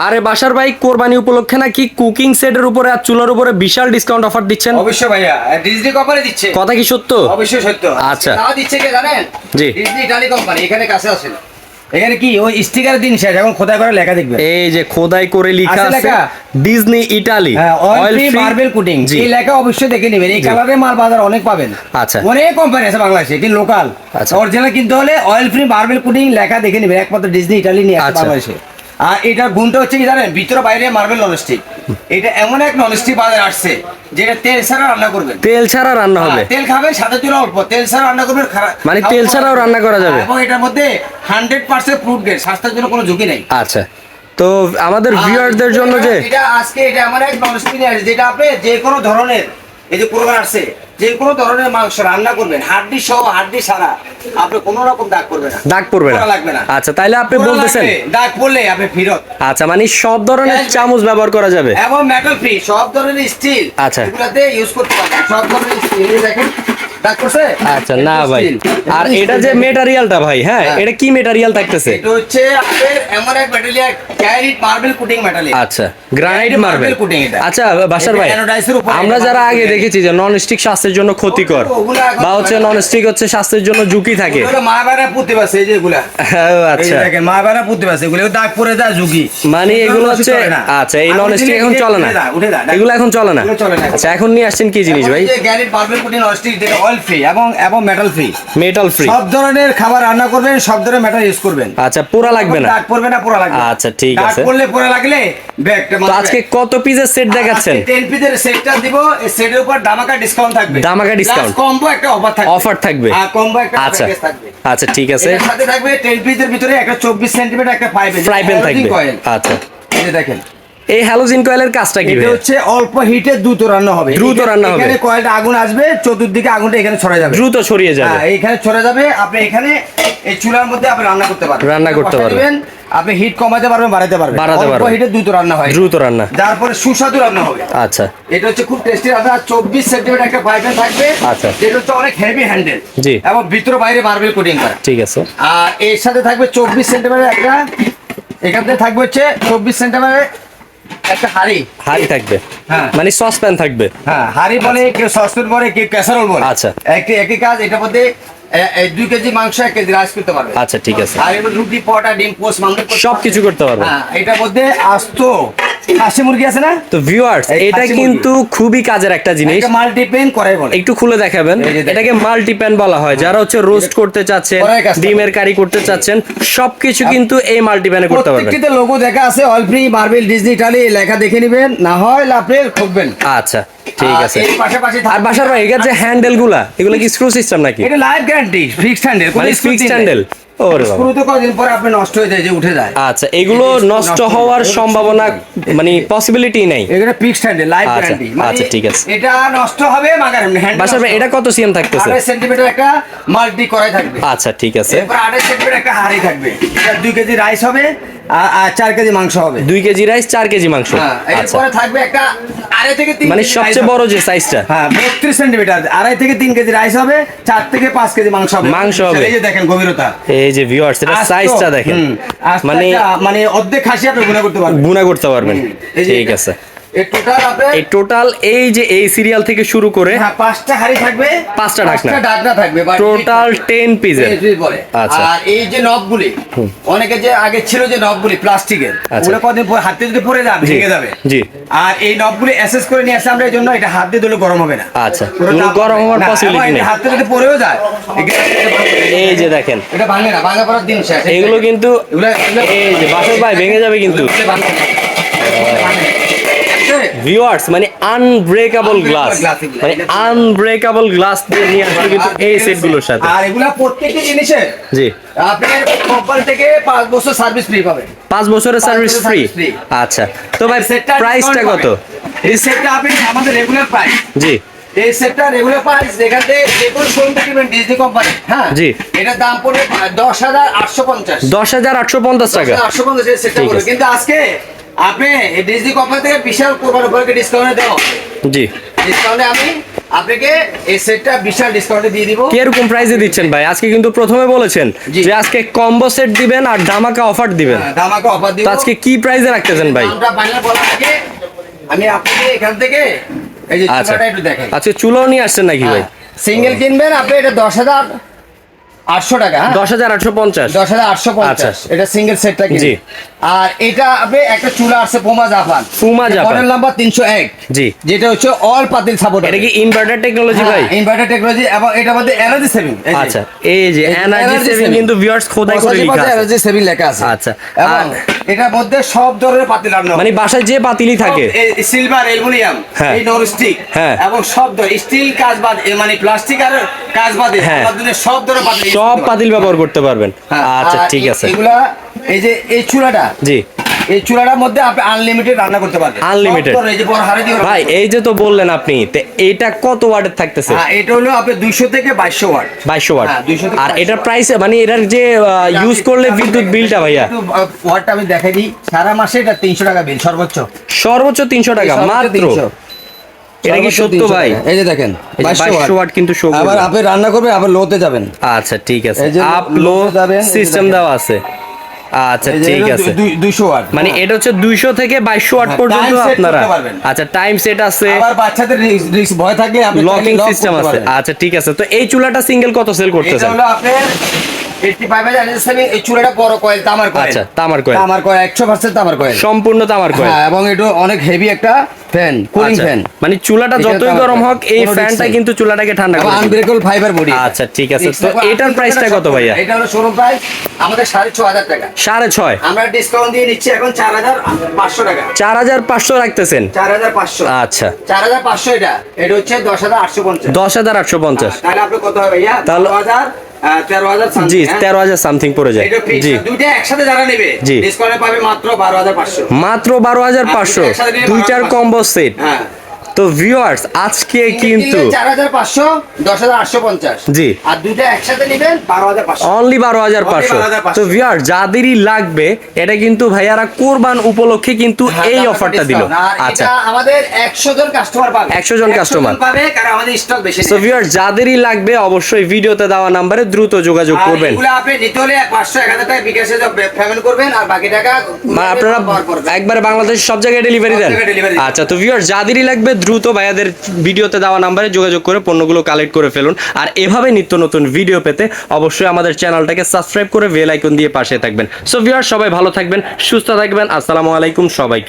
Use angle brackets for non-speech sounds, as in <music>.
আরে বাসার ভাই কোরবানি উপলক্ষে নাকি কুকিং সেটের উপরে আর চুলার উপরে বিশাল ডিসকাউন্ট অফার দিচ্ছেন অবশ্যই ভাইয়া ডিজনি কোম্পানি দিচ্ছে কথা কি সত্য অবশ্যই সত্য আচ্ছা। তাও দিচ্ছে কে জানেন জি। ডিজনি ইটালি কোম্পানি এখানে কাছে আসেন এখানে কি ওই স্টিকার দিন শেষ এখন খোদাই করে লেখা দেখবে এই যে খোদাই করে লেখা আছে আছে লেখা? Disney Italy oil free marble coating এই লেখা অবশ্যই দেখে নেবেন এই জি। কালারের মাল বাজার অনেক পাবেন আচ্ছা। অনেক কোম্পানি আছে বাংলাদেশে কিন্তু লোকাল আচ্ছা। অরিজিনাল কিনতে হলে অয়েল ফ্রি মার্বেল কুটিং লেখা দেখে নেবেন একমাত্র ডিজনি ইটালি নিয়ে আসে আচ্ছা। বাংলাদেশে আর এটার গুণটা হচ্ছে কি জানেন? ভিতরে বাইরে মার্বেল ননস্টিক এটা এমন এক ননস্টিক বাজার আসছে যেটা তেল ছাড়া রান্না করবে তেল ছাড়া রান্না হবে। হ্যাঁ, তেল খাবে সাথে চুলা অল্প। তেল ছাড়া রান্না খারাপ মানে তেল ছাড়াও রান্না করা যাবে? এবং এটার মধ্যে হান্ড্রেড পার্সেন্ট ফ্রুট গেট স্বাস্থ্যের জন্য কোনো ঝুঁকি নেই। আচ্ছা। তো আমাদের ভিউয়ারদের জন্য যে এটা আজকে এটা আমার এক ননস্টিক যেটা আপনি যে কোনো ধরনের এই যে কোরআন আসছে যে কোনো ধরনের মাংস রান্না করবেন হাড্ডি সহ হাড্ডি ছাড়া আপনি কোনো রকম দাগ করবেন না। দাগ পড়বে না? লাগবে না। আচ্ছা তাহলে আপনি বলতেছেন দাগ পড়লে আপনি ফিরত। আচ্ছা মানে সব ধরনের। চামচ ব্যবহার করা যাবে? এবং মেটাল ফ্রি সব ধরনের স্টিল আচ্ছা। এগুলাতে ইউজ করতে পারবেন। সব ধরনের স্টিল দেখেন আচ্ছা না ভাই। আর এটা যে মেটারিয়ালটা ভাই হ্যাঁ হ্যাঁ। এটা কি মেটারিয়াল থাকতেছে? এটা হচ্ছে এমন এক ম্যাটেরিয়াল গ্যারিট মার্বেল কুটিং আচ্ছা গ্রানাইট মার্বেল এটা। আচ্ছা বাসার ভাই আমরা যারা আগে দেখেছি যে নন স্টিক স্বাস্থ্যের জন্য ক্ষতিকর বা হচ্ছে নন স্টিক হচ্ছে স্বাস্থ্যের জন্য ঝুঁকি থাকে। ওগুলো মা বারা পুঁতে পারছে এই যে এগুলা। <laughs> হ্যাঁ, আচ্ছা। দেখেন মা বারা পুঁতে পারছে এগুলো দাগ পরে যায় ঝুঁকি। মানে এগুলো হচ্ছে আচ্ছা এই নন স্টিক এখন চলে না। এগুলো এখন চলে না। আচ্ছা এখন নিয়ে আসছেন কি জিনিস ভাই? মার্বেল কুটিং ননস্টিক যেটা অয়েল ফ্রি এবং এবং মেটাল ফ্রি মেটাল ফ্রি সব ধরনের খাবার রান্না করবেন সব ধরনের মেটাল ইউজ করবেন। আচ্ছা পোড়া লাগবে না? দাগ পড়বে না পোড়া লাগবে। আচ্ছা, ঠিক আছে। পড়লে পোড়া লাগলে ব্যাগটা তো আজকে কত পিসের সেট দেখাচ্ছেন? টেন পিসের সেটটা দিব এই সেটের উপর দামাকা ডিসকাউন্ট থাকবে। দামাকা discount। কম্বো একটা অফার থাকবে। অফার থাকবে। হ্যাঁ কম্বো একটা আচ্ছা। থাকবে। আচ্ছা ঠিক আছে। এর সাথে থাকবে টেন পিসের ভিতরে একটা চব্বিশ সেন্টিমিটার একটা পাইপ ফ্রাই প্যান থাকবে। আচ্ছা। এই দেখেন। এই হ্যালোজিন কয়েলের কাজটা কি এটা হচ্ছে অল্প হিটে দ্রুত রান্না হবে। দ্রুত রান্না হবে। এখানে কয়েলটা আগুন আসবে চতুর্দিকে আগুনটা এখানে ছড়া যাবে। দ্রুত ছড়িয়ে যাবে। হ্যাঁ এখানে ছড়ে যাবে। আপনি এখানে এই চুলার মধ্যে আপনি রান্না করতে পারবেন। রান্না করতে পারবেন। আপনি হিট কমাতে পারবেন বাড়াতে পারবেন। বাড়াতে অল্প পারবেন। হিটে দ্রুত রান্না হয়। দ্রুত রান্না। তারপরে সুস্বাদু রান্না হবে। আচ্ছা। এটা হচ্ছে খুব টেস্টি রান্না। চব্বিশ সেন্টিমিটার একটা পাইপেন থাকবে। আচ্ছা। এটা হচ্ছে অনেক হেভি হ্যান্ডেল জি। এবং ভিতরে বাইরে মার্বেল কোটিং করা। ঠিক আছে। আর এর সাথে থাকবে চব্বিশ সেন্টিমিটার একটা এখান থেকে থাকবে হচ্ছে চব্বিশ সেন্টিমিটার একটা হাড়ি। হাড়ি থাকবে। হ্যাঁ। মানে সসপ্যান থাকবে। হ্যাঁ হাড়ি বলে কেউ বলে কেউ ক্যাসারোল বলে? আচ্ছা। একই একই কাজ এটার মধ্যে এ- দুই কেজি মাংস এক কেজি রাইস করতে পারবে। আচ্ছা ঠিক আছে। আর রুটি পরোটা ডিম পোস্ট মাংস করতে সব কিছু করতে পারবে। হ্যাঁ এটার মধ্যে আস্ত খাসি মুরগি আছে না? তো ভিউয়ার্স এটা কিন্তু খুবই কাজের একটা জিনিস। এটা মাল্টিপেন করে বলে। একটু খুলে দেখাবেন। এটাকে মাল্টিপ্যান বলা হয়। যারা হচ্ছে রোস্ট করতে চাচ্ছেন ডিমের কারি করতে চাচ্ছেন সবকিছু কিন্তু এই মাল্টিপ্যানে করতে পারবেন। প্রত্যেকটিতে লোগো দেখা আছে all free marble Disney Italy লেখা দেখে নেবেন। না হয় আপনি খুঁজবেন। আচ্ছা। ঠিক আছে। আর বাসার ভাই যে হ্যান্ডেলগুলা এগুলো কি স্ক্রু সিস্টেম নাকি? এটা লাইফ গ্যারান্টি ফিক্সড হ্যান্ডেল মানে ফিক্সড হ্যান্ডেল পরে আপনি নষ্ট হয়ে যায় যে উঠে যায়। আচ্ছা এগুলো নষ্ট নষ্ট হওয়ার সম্ভাবনা মানে পসিবিলিটি নাই। এখানে ফিক্সড হ্যান্ডেল লাইফ আচ্ছা, গ্যারান্টি আচ্ছা, ঠিক আছে। এটা নষ্ট হবে মাগার হ্যান্ডেল এটা কত সিএম থাকতেছে? আড়াই সেন্টিমিটার একটা মাল্টি করাই থাকবে। আচ্ছা ঠিক আছে। এরপর আড়াই সেন্টিমিটার একটা হাড়ি থাকবে। এটা দুই কেজি রাইস হবে আর- আর চার কেজি মাংস হবে। কেজি রাইস কেজি মাংস। হ্যাঁ আচ্ছা। এরপরে থাকবে একটা আড়াই থেকে তিন মানে সবচেয়ে। বড় যে সাইজটা হ্যাঁ 32 সেমি আড়াই থেকে তিন কেজি রাইস হবে চার থেকে পাঁচ কেজি মাংস হবে। মাংস হবে। এই যে দেখেন গভীরতা। এই যে ভিউয়ার্স এটা সাইজটা দেখেন। মানে মানে অর্ধেক খাসি আপনি গুণা করতে পারবেন। গুণা করতে পারবেন। ঠিক আছে। এই টোটাল এই যে এই সিরিয়াল থেকে শুরু করে হ্যাঁ পাঁচটা হাড়ি থাকবে পাঁচটা ঢাকনা। ঢাকনা থাকবে টোটাল টেন পিসের এই যে বলে। আচ্ছা। আর এই যে নবগুলি অনেকে যে আগে ছিল যে নবগুলি প্লাস্টিকের আচ্ছা। ওগুলো কদিন হাতে যদি পড়ে যাবে ভেঙে যাবে জি। আর এই নবগুলি অ্যাসেস করে নিয়ে আমরা এই জন্য এটা হাত দিয়ে দিলে গরম হবে না আচ্ছা গরম। হওয়ার পসিবিলিটি নেই হাতে যদি পড়েও যায়। এই যে দেখেন এটা ভাঙে না ভাঙা পড়ার দিন শেষ এগুলো কিন্তু এই যে বাসর ভাই ভেঙে যাবে কিন্তু ভিউয়ার্স মানে আনব্রেকেবল গ্লাস মানে আনব্রেকেবল গ্লাস দিয়ে নিয়ে আসবে কিন্তু এই সেটগুলোর সাথে। আর এগুলা প্রত্যেকটি জিনিসের জি। আপনার কোম্পানি থেকে পাঁচ বছর সার্ভিস ফ্রি পাবেন। পাঁচ বছরের সার্ভিস ফ্রি আচ্ছা। তো ভাই প্রাইসটা কত? এই সেটটা আপনি আমাদের রেগুলার প্রাইস জি। এই সেটটা রেগুলার প্রাইস যেখান থেকে যে কোনো শোরুম থেকে কিনবেন ডিজনি কোম্পানি হ্যাঁ? জি। এটার দাম পড়বে দশ হাজার আটশো পঞ্চাশ। দশ হাজার আটশো পঞ্চাশ টাকা। আটশো পঞ্চাশ এই সেটটা কিন্তু আজকে আপনি এই কোম্পানি থেকে বিশাল কোরবান উপলক্ষে ডিসকাউন্টে দেওয়া জি। ডিসকাউন্টে আমি আপনাকে এই সেটটা বিশাল ডিসকাউন্টে দিয়ে দিব। কীরকম প্রাইসে দিচ্ছেন ভাই? আজকে কিন্তু প্রথমে বলেছেন যে আজকে কম্বো সেট দিবেন আর ধামাকা অফার দিবেন। হ্যাঁ, ধামাকা অফার দিব। আজকে কি প্রাইসে রাখতেছেন ভাই? দামটা ফাইনাল বলা থাকে আমি আপনাকে এখান থেকে এই যে আচ্ছা। চুলাটা একটু দেখেন আজকে চুলাও নিয়ে আসছেন নাকি ভাই? সিঙ্গেল কিনবেন আপনি এটা দশ হাজার আটশো টাকা হ্যাঁ? দশ হাজার আটশো পঞ্চাশ। দশ হাজার আটশো পঞ্চাশ আচ্ছা। এটা সিঙ্গেল সেটটা জি। আর এটা আপনি একটা চুলা আছে Puma Japan Puma Japan. Model number তিনশো এক। জি। যেটা হচ্ছে অল পাতিল সাপোর্ট এটা কি ইনভার্টার টেকনোলজি ভাই? ইনভার্টার টেকনোলজি এবং এটার মধ্যে এনার্জি সেভিং আচ্ছা এই যে এনার্জি সেভিং কিন্তু ভিউয়ার্স খোদাই করে লেখা আছে। এনার্জি সেভিং লেখা আছে। আচ্ছা। এবং এটার মধ্যে সব ধরনের পাতিল রান্না মানে বাসায় যে পাতিলি থাকে। সিলভার অ্যালুমিনিয়াম হ্যাঁ। এই নন স্টিক হ্যাঁ। এবং সব ধরনের স্টিল কাজ বাদ মানে প্লাস্টিক আর কাজ বাদে হ্যাঁ। সব ধরনের পাতিল সব পাতিল ব্যবহার করতে পারবেন। হ্যাঁ, আচ্ছা ঠিক আছে। এগুলা এই যে এই চুলাটা? জি। এই চুলাটার মধ্যে আপনি আনলিমিটেড রান্না করতে পারবেন? সব এই যে বড় হাড়ি দিয়ে ভাই এই যে তো বললেন আপনি তো এইটা কত ওয়াটের থাকতেছে? হ্যাঁ এটা হলো আপনি দুইশো থেকে বাইশশো ওয়াট বাইশশো ওয়াট 200 আর এটার প্রাইস মানে এটার যে ইউজ করলে বিদ্যুৎ বিলটা ভাইয়া। ওয়াটটা আমি দেখাই দিই। সারা মাসে এটা তিনশো টাকা বিল সর্বোচ্চ। সর্বোচ্চ তিনশো টাকা সর্বোচ্চ মাত্র? এটা কি সত্য ভাই? এই যে দেখেন এই যে 2200 ওয়াট কিন্তু show আবার আপনি রান্না করবেন আবার লোতে যাবেন। আচ্ছা ঠিক আছে। Up low system. দেওয়া আছে। আচ্ছা ঠিক আছে। দুই- দুইশো ওয়াট। মানে এটা হচ্ছে দুইশো থেকে 2200 ওয়াট হ্যাঁ, পর্যন্ত আপনারা। আচ্ছা টাইম সেট আছে। আবার বাচ্চাদের রিস্ক ভয় থাকলে আপনি লকিং সিস্টেম আছে। আচ্ছা ঠিক আছে। তো এই চুলাটা সিঙ্গেল কত সেল এটা করতেছেন? হলো আপনার 85 হাজার NSSM, এই হাজার বড় কয়েল তামার আচ্ছা তামার কয়েল। তামার এটা এটা হচ্ছে 10850 10850 তাহলে আপনি কত হবে ভাইয়া? 10000 জি হ্যাঁ? তেরো হাজার সামথিং পড়ে যায়। জি। একসাথে যারা নেবে জি। পাবে মাত্র বারো হাজার পাঁচশো। মাত্র বারো হাজার পাঁচশো। দুইটার কম্বো সেট হ্যাঁ। তো ভিউয়ার্স আজকে কিন্তু চার হাজার পাঁচশো দশ হাজার আটশো পঞ্চাশ। জি। আর দুইটা একসাথে নেবেন বারো হাজার পাঁচশো। অনলি বারো হাজার পাঁচশো। 12,500 তো ভিউয়ার যাদেরই লাগবে এটা কিন্তু ভাইয়ারা কোরবান উপলক্ষে কিন্তু হ্যাঁ, এই অফারটা দিল। আচ্ছা। আমাদের একশো জন কাস্টমার পাবে। 100 জন customer। পাবে কারণ আমাদের স্টক বেশি তো নেই। ভিউয়ার যাদেরই লাগবে অবশ্যই ভিডিওতে দেওয়া নাম্বারে দ্রুত যোগাযোগ করবেন। এগুলো আপনি নিতে হলে পাঁচশো এক হাজার টাকা বিকাশে পেমেন্ট করবেন আর বাকি টাকা আপনারা একবারে বাংলাদেশ সব জায়গায় ডেলিভারি দেন। আচ্ছা তো ভিউয়ার যাদেরই লাগবে দ্রুত ভাইয়াদের ভিডিওতে দেওয়া নাম্বারে যোগাযোগ করে পণ্যগুলো কালেক্ট করে ফেলুন। আর এভাবে নিত্য নতুন ভিডিও পেতে অবশ্যই আমাদের চ্যানেলটাকে সাবস্ক্রাইব করে বেল আইকন দিয়ে পাশে থাকবেন। সো ভিউয়ার সবাই ভালো থাকবেন, সুস্থ থাকবেন। আসসালামু আলাইকুম সবাইকে।